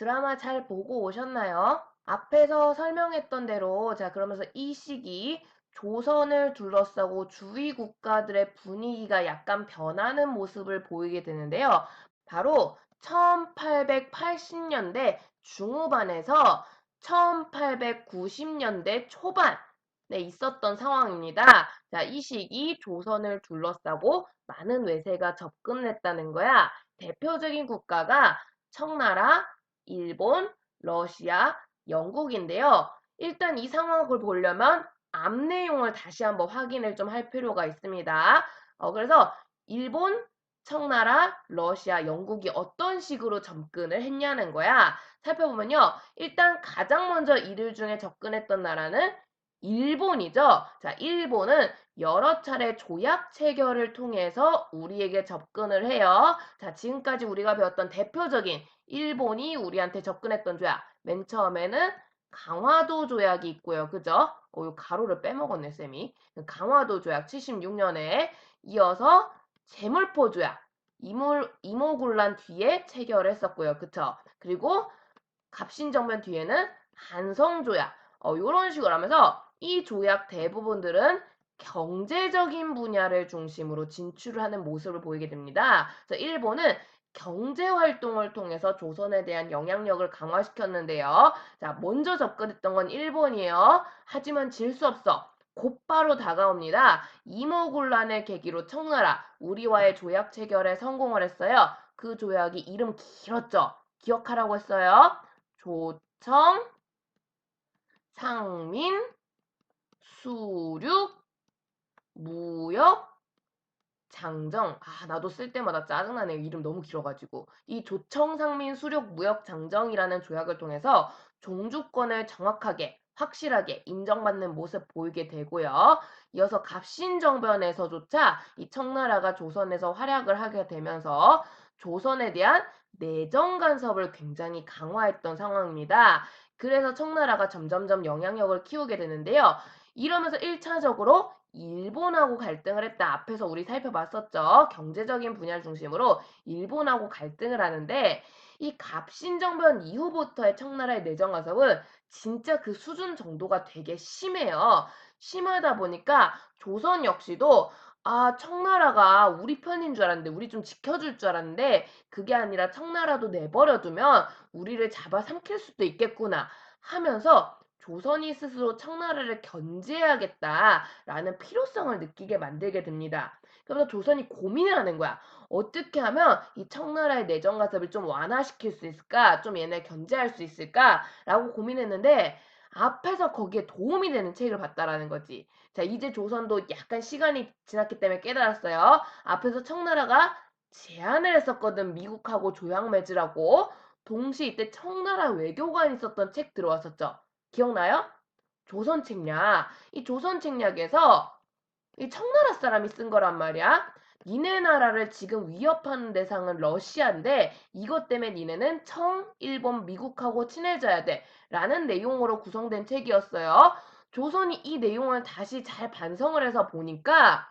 드라마 잘 보고 오셨나요? 앞에서 설명했던 대로, 자, 그러면서 이 시기 조선을 둘러싸고 주위 국가들의 분위기가 약간 변하는 모습을 보이게 되는데요. 바로 1880년대 중후반에서 1890년대 초반에 있었던 상황입니다. 자, 이 시기 조선을 둘러싸고 많은 외세가 접근했다는 거야. 대표적인 국가가 청나라, 일본, 러시아, 영국인데요. 일단 이 상황을 보려면 앞 내용을 다시 한번 확인을 좀 할 필요가 있습니다. 어, 그래서 일본, 청나라, 러시아, 영국이 어떤 식으로 접근을 했냐는 거야. 살펴보면요. 일단 가장 먼저 이들 중에 접근했던 나라는 일본이죠. 자, 일본은 여러 차례 조약 체결을 통해서 우리에게 접근을 해요. 자, 지금까지 우리가 배웠던 대표적인 일본이 우리한테 접근했던 조약. 맨 처음에는 강화도 조약이 있고요. 그죠? 어, 요 가로를 빼먹었네, 쌤이. 강화도 조약 76년에 이어서 제물포 조약. 이몰, 이모군란 뒤에 체결했었고요. 그쵸? 그리고 갑신정변 뒤에는 한성조약. 어, 요런 식으로 하면서 이 조약 대부분들은 경제적인 분야를 중심으로 진출을 하는 모습을 보이게 됩니다. 그래서 일본은 경제 활동을 통해서 조선에 대한 영향력을 강화시켰는데요. 자, 먼저 접근했던 건 일본이에요. 하지만 질 수 없어. 곧바로 다가옵니다. 이모군란을 계기로 청나라, 우리와의 조약 체결에 성공을 했어요. 그 조약이 이름 길었죠. 기억하라고 했어요. 조청, 상민, 수륙, 무역, 장정. 아, 나도 쓸 때마다 짜증나네요. 이름 너무 길어가지고. 이 조청상민 수륙 무역 장정이라는 조약을 통해서 종주권을 정확하게 확실하게 인정받는 모습 보이게 되고요. 이어서 갑신정변에서조차 이 청나라가 조선에서 활약을 하게 되면서 조선에 대한 내정 간섭을 굉장히 강화했던 상황입니다. 그래서 청나라가 점점점 영향력을 키우게 되는데요. 이러면서 1차적으로 일본하고 갈등을 했다. 앞에서 우리 살펴봤었죠. 경제적인 분야를 중심으로 일본하고 갈등을 하는데 이 갑신정변 이후부터의 청나라의 내정 간섭은 진짜 그 수준 정도가 되게 심해요. 심하다 보니까 조선 역시도 아, 청나라가 우리 편인 줄 알았는데, 우리 좀 지켜줄 줄 알았는데, 그게 아니라 청나라도 내버려두면 우리를 잡아 삼킬 수도 있겠구나 하면서 조선이 스스로 청나라를 견제해야겠다라는 필요성을 느끼게 만들게 됩니다. 그래서 조선이 고민을 하는 거야. 어떻게 하면 이 청나라의 내정 간섭을 좀 완화시킬 수 있을까? 좀 얘네 견제할 수 있을까? 라고 고민했는데 앞에서 거기에 도움이 되는 책을 봤다라는 거지. 자, 이제 조선도 약간 시간이 지났기 때문에 깨달았어요. 앞에서 청나라가 제안을 했었거든. 미국하고 조약 맺으라고. 동시에 이때 청나라 외교관이 있었던 책 들어왔었죠. 기억나요? 조선 책략. 이 조선 책략에서 이 청나라 사람이 쓴 거란 말이야. 니네 나라를 지금 위협하는 대상은 러시아인데 이것 때문에 니네는 청, 일본, 미국하고 친해져야 돼. 라는 내용으로 구성된 책이었어요. 조선이 이 내용을 다시 잘 반성을 해서 보니까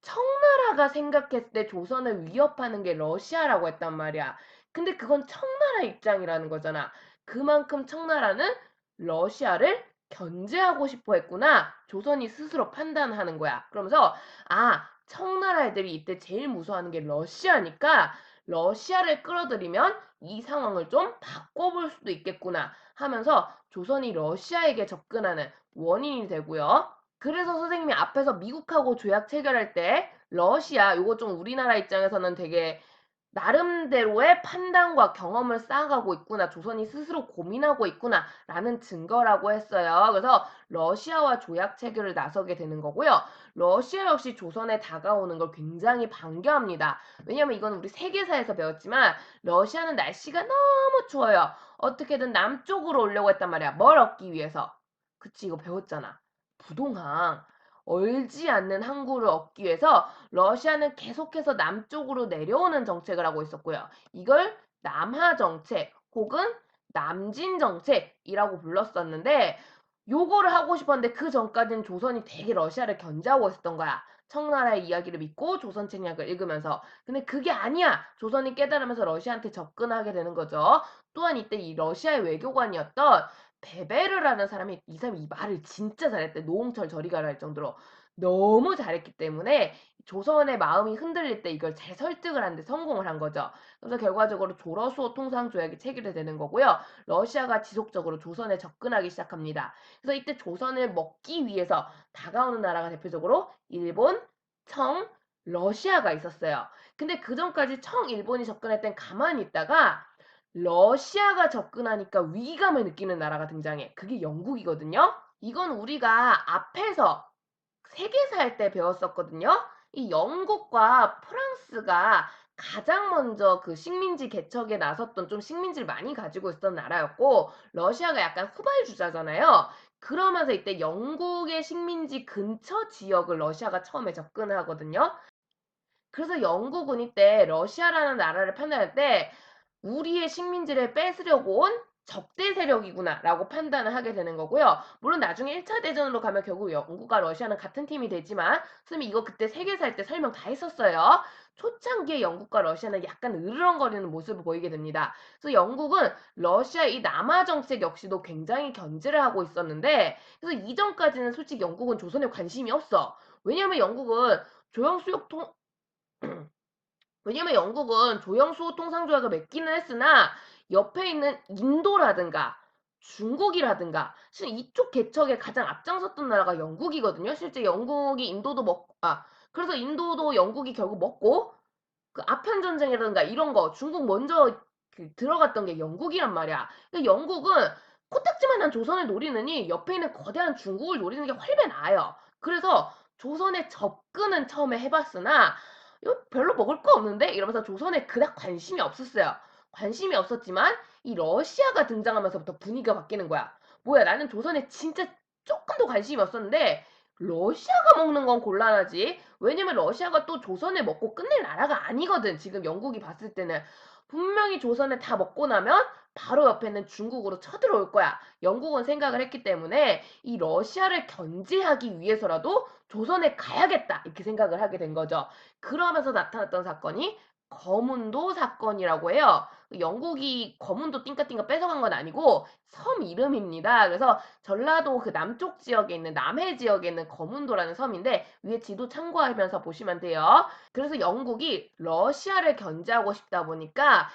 청나라가 생각했을 때 조선을 위협하는 게 러시아라고 했단 말이야. 근데 그건 청나라 입장이라는 거잖아. 그만큼 청나라는 러시아를 견제하고 싶어 했구나. 조선이 스스로 판단하는 거야. 그러면서 아, 청나라 애들이 이때 제일 무서워하는 게 러시아니까 러시아를 끌어들이면 이 상황을 좀 바꿔볼 수도 있겠구나 하면서 조선이 러시아에게 접근하는 원인이 되고요. 그래서 선생님이 앞에서 미국하고 조약 체결할 때 러시아, 요거 좀 우리나라 입장에서는 되게 나름대로의 판단과 경험을 쌓아가고 있구나. 조선이 스스로 고민하고 있구나. 라는 증거라고 했어요. 그래서 러시아와 조약 체결을 나서게 되는 거고요. 러시아 역시 조선에 다가오는 걸 굉장히 반겨합니다. 왜냐면 이건 우리 세계사에서 배웠지만 러시아는 날씨가 너무 추워요. 어떻게든 남쪽으로 오려고 했단 말이야. 뭘 얻기 위해서. 그치, 이거 배웠잖아. 부동항. 얼지 않는 항구를 얻기 위해서 러시아는 계속해서 남쪽으로 내려오는 정책을 하고 있었고요. 이걸 남하 정책 혹은 남진 정책이라고 불렀었는데 요거를 하고 싶었는데 그 전까지는 조선이 되게 러시아를 견제하고 있었던 거야. 청나라의 이야기를 믿고 조선 책략을 읽으면서 근데 그게 아니야. 조선이 깨달으면서 러시아한테 접근하게 되는 거죠. 또한 이때 이 러시아의 외교관이었던 베베르라는 사람이 이 사람이 이 말을 진짜 잘했대. 노홍철 저리 가라 할 정도로 너무 잘했기 때문에 조선의 마음이 흔들릴 때 이걸 재설득을 하는데 성공을 한 거죠. 그래서 결과적으로 조러수호 통상 조약이 체결되는 거고요. 러시아가 지속적으로 조선에 접근하기 시작합니다. 그래서 이때 조선을 먹기 위해서 다가오는 나라가 대표적으로 일본, 청, 러시아가 있었어요. 근데 그 전까지 청, 일본이 접근할 땐 가만히 있다가 러시아가 접근하니까 위기감을 느끼는 나라가 등장해. 그게 영국이거든요. 이건 우리가 앞에서 세계사 할 때 배웠었거든요. 이 영국과 프랑스가 가장 먼저 그 식민지 개척에 나섰던 좀 식민지를 많이 가지고 있었던 나라였고 러시아가 약간 후발주자잖아요. 그러면서 이때 영국의 식민지 근처 지역을 러시아가 처음에 접근을 하거든요. 그래서 영국은 이때 러시아라는 나라를 판단할 때 우리의 식민지를 뺏으려고 온 적대 세력이구나 라고 판단을 하게 되는 거고요. 물론 나중에 1차 대전으로 가면 결국 영국과 러시아는 같은 팀이 되지만 선생님 이거 그때 세계사 할 때 설명 다 했었어요. 초창기에 영국과 러시아는 약간 으르렁거리는 모습을 보이게 됩니다. 그래서 영국은 러시아의 이 남하 정책 역시도 굉장히 견제를 하고 있었는데 그래서 이전까지는 솔직히 영국은 조선에 관심이 없어. 왜냐하면 영국은 조영수욕통 왜냐면 영국은 조영수 통상조약을 맺기는 했으나 옆에 있는 인도라든가 중국이라든가 실은 이쪽 개척에 가장 앞장섰던 나라가 영국이거든요. 실제 영국이 인도도 먹고 아 그래서 인도도 영국이 결국 먹고 그 아편 전쟁이라든가 이런 거 중국 먼저 그 들어갔던 게 영국이란 말이야. 그러니까 영국은 코딱지만한 조선을 노리느니 옆에 있는 거대한 중국을 노리는 게 훨씬 나아요. 그래서 조선에 접근은 처음에 해봤으나 이거 별로 먹을 거 없는데 이러면서 조선에 그닥 관심이 없었어요. 관심이 없었지만 이 러시아가 등장하면서부터 분위기가 바뀌는 거야. 뭐야 나는 조선에 진짜 조금도 관심이 없었는데 러시아가 먹는 건 곤란하지. 왜냐면 러시아가 또 조선을 먹고 끝낼 나라가 아니거든. 지금 영국이 봤을 때는 분명히 조선을 다 먹고 나면 바로 옆에는 중국으로 쳐들어올 거야. 영국은 생각을 했기 때문에 이 러시아를 견제하기 위해서라도 조선에 가야겠다. 이렇게 생각을 하게 된 거죠. 그러면서 나타났던 사건이 거문도 사건이라고 해요. 영국이 거문도 띵까띵까 뺏어간 건 아니고 섬 이름입니다. 그래서 전라도 그 남쪽 지역에 있는 남해 지역에 있는 거문도라는 섬인데 위에 지도 참고하면서 보시면 돼요. 그래서 영국이 러시아를 견제하고 싶다 보니까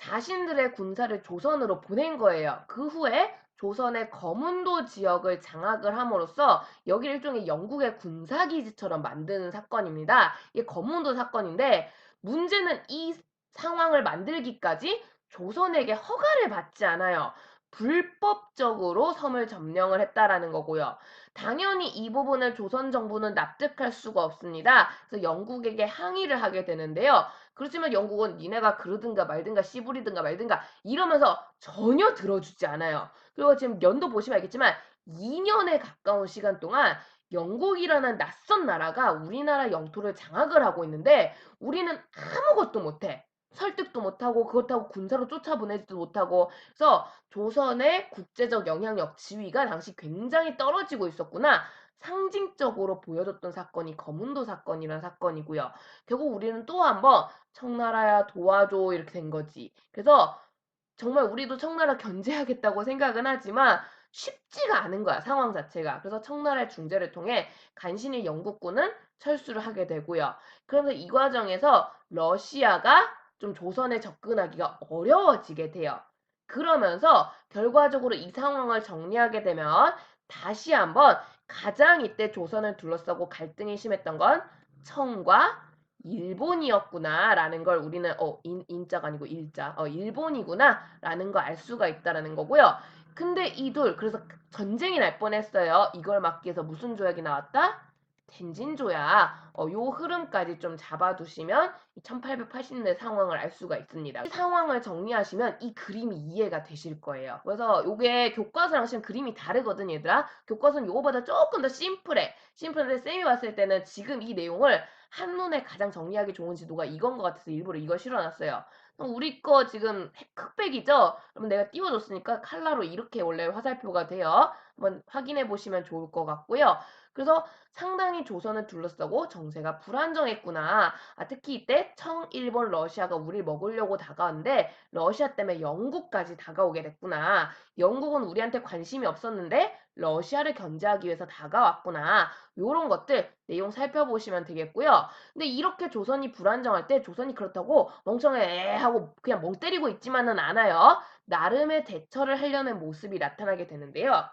자신들의 군사를 조선으로 보낸 거예요. 그 후에 조선의 거문도 지역을 장악을 함으로써 여기를 일종의 영국의 군사기지처럼 만드는 사건입니다. 이게 거문도 사건인데 문제는 이 상황을 만들기까지 조선에게 허가를 받지 않아요. 불법적으로 섬을 점령을 했다라는 거고요. 당연히 이 부분을 조선 정부는 납득할 수가 없습니다. 그래서 영국에게 항의를 하게 되는데요. 그렇지만 영국은 니네가 그러든가 말든가 씨부리든가 말든가 이러면서 전혀 들어주지 않아요. 그리고 지금 연도 보시면 알겠지만 2년에 가까운 시간 동안 영국이라는 낯선 나라가 우리나라 영토를 장악을 하고 있는데 우리는 아무것도 못해. 설득도 못하고 그렇다고 군사로 쫓아보내지도 못하고 그래서 조선의 국제적 영향력 지위가 당시 굉장히 떨어지고 있었구나. 상징적으로 보여줬던 사건이 거문도 사건이라는 사건이고요. 결국 우리는 또 한번 청나라야 도와줘 이렇게 된 거지. 그래서 정말 우리도 청나라 견제하겠다고 생각은 하지만 쉽지가 않은 거야 상황 자체가. 그래서 청나라의 중재를 통해 간신히 영국군은 철수를 하게 되고요. 그래서 이 과정에서 러시아가 좀 조선에 접근하기가 어려워지게 돼요. 그러면서 결과적으로 이 상황을 정리하게 되면 다시 한번 가장 이때 조선을 둘러싸고 갈등이 심했던 건 청과 일본이었구나라는 걸 우리는 어 인, 인자가 아니고 일자 어 일본이구나라는 거 알 수가 있다라는 거고요. 근데 이 둘 그래서 전쟁이 날 뻔했어요. 이걸 막기 위해서 무슨 조약이 나왔다? 텐진조야. 어, 요 흐름까지 좀 잡아두시면 1880년대 상황을 알 수가 있습니다. 이 상황을 정리하시면 이 그림이 이해가 되실 거예요. 그래서 요게 교과서랑 지금 그림이 다르거든 얘들아. 교과서는 요거보다 조금 더 심플해. 심플한데 쌤이 봤을 때는 지금 이 내용을 한눈에 가장 정리하기 좋은 지도가 이건 것 같아서 일부러 이걸 실어놨어요. 우리 거 지금 흑백이죠? 그러면 내가 띄워줬으니까 칼라로 이렇게 원래 화살표가 돼요. 한번 확인해 보시면 좋을 것 같고요. 그래서 상당히 조선을 둘러싸고 정세가 불안정했구나. 아, 특히 이때 청, 일본, 러시아가 우리를 먹으려고 다가왔는데 러시아 때문에 영국까지 다가오게 됐구나. 영국은 우리한테 관심이 없었는데 러시아를 견제하기 위해서 다가왔구나. 요런 것들 내용 살펴보시면 되겠고요. 근데 이렇게 조선이 불안정할 때 조선이 그렇다고 멍청해 하고 그냥 멍 때리고 있지만은 않아요. 나름의 대처를 하려는 모습이 나타나게 되는데요.